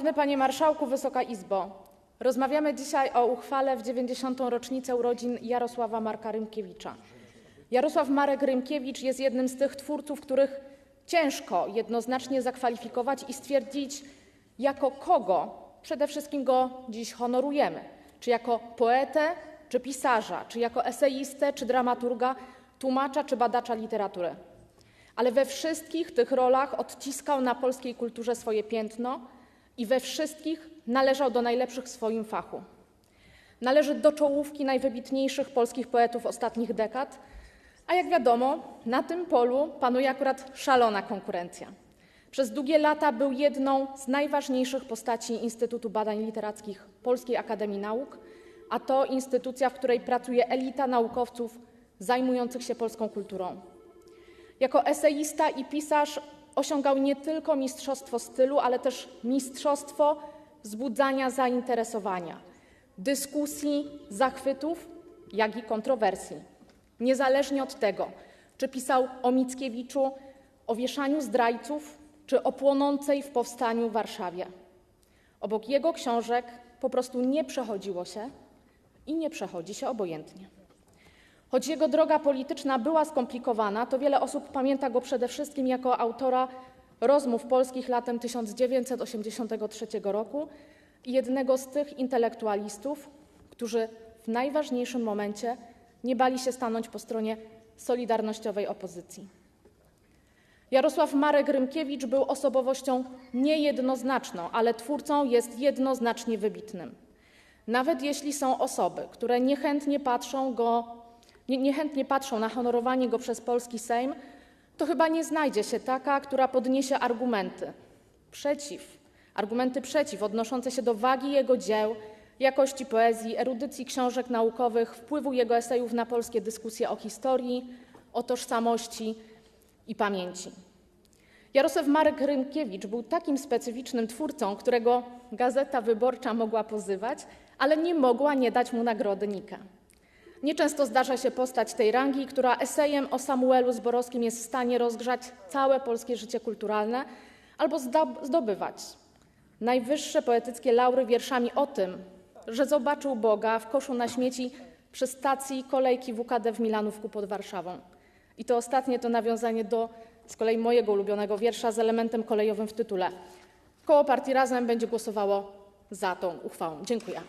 Szanowny Panie Marszałku, Wysoka Izbo! Rozmawiamy dzisiaj o uchwale w 90. rocznicę urodzin Jarosława Marka Rymkiewicza. Jarosław Marek Rymkiewicz jest jednym z tych twórców, których ciężko jednoznacznie zakwalifikować i stwierdzić, jako kogo przede wszystkim go dziś honorujemy: czy jako poetę, czy pisarza, czy jako eseistę, czy dramaturga, tłumacza, czy badacza literatury. Ale we wszystkich tych rolach odciskał na polskiej kulturze swoje piętno i we wszystkich należał do najlepszych w swoim fachu. Należy do czołówki najwybitniejszych polskich poetów ostatnich dekad, a jak wiadomo, na tym polu panuje akurat szalona konkurencja. Przez długie lata był jedną z najważniejszych postaci Instytutu Badań Literackich Polskiej Akademii Nauk, a to instytucja, w której pracuje elita naukowców zajmujących się polską kulturą. Jako eseista i pisarz osiągał nie tylko mistrzostwo stylu, ale też mistrzostwo wzbudzania zainteresowania, dyskusji, zachwytów, jak i kontrowersji. Niezależnie od tego, czy pisał o Mickiewiczu, o wieszaniu zdrajców, czy o płonącej w powstaniu Warszawie. Obok jego książek po prostu nie przechodziło się i nie przechodzi się obojętnie. Choć jego droga polityczna była skomplikowana, to wiele osób pamięta go przede wszystkim jako autora rozmów polskich latem 1983 roku i jednego z tych intelektualistów, którzy w najważniejszym momencie nie bali się stanąć po stronie solidarnościowej opozycji. Jarosław Marek Rymkiewicz był osobowością niejednoznaczną, ale twórcą jest jednoznacznie wybitnym. Nawet jeśli są osoby, które niechętnie patrzą, go, niechętnie patrzą na honorowanie go przez polski Sejm, to chyba nie znajdzie się taka, która podniesie argumenty przeciw, argumenty przeciw, odnoszące się do wagi jego dzieł, jakości poezji, erudycji książek naukowych, wpływu jego esejów na polskie dyskusje o historii, o tożsamości i pamięci. Jarosław Marek Rymkiewicz był takim specyficznym twórcą, którego Gazeta Wyborcza mogła pozywać, ale nie mogła nie dać mu nagrody Nika. Nieczęsto zdarza się postać tej rangi, która esejem o Samuelu Zborowskim jest w stanie rozgrzać całe polskie życie kulturalne albo zdobywać najwyższe poetyckie laury wierszami o tym, że zobaczył Boga w koszu na śmieci przy stacji kolejki WKD w Milanówku pod Warszawą. I to ostatnie to nawiązanie do z kolei mojego ulubionego wiersza z elementem kolejowym w tytule. Koło partii Razem będzie głosowało za tą uchwałą. Dziękuję.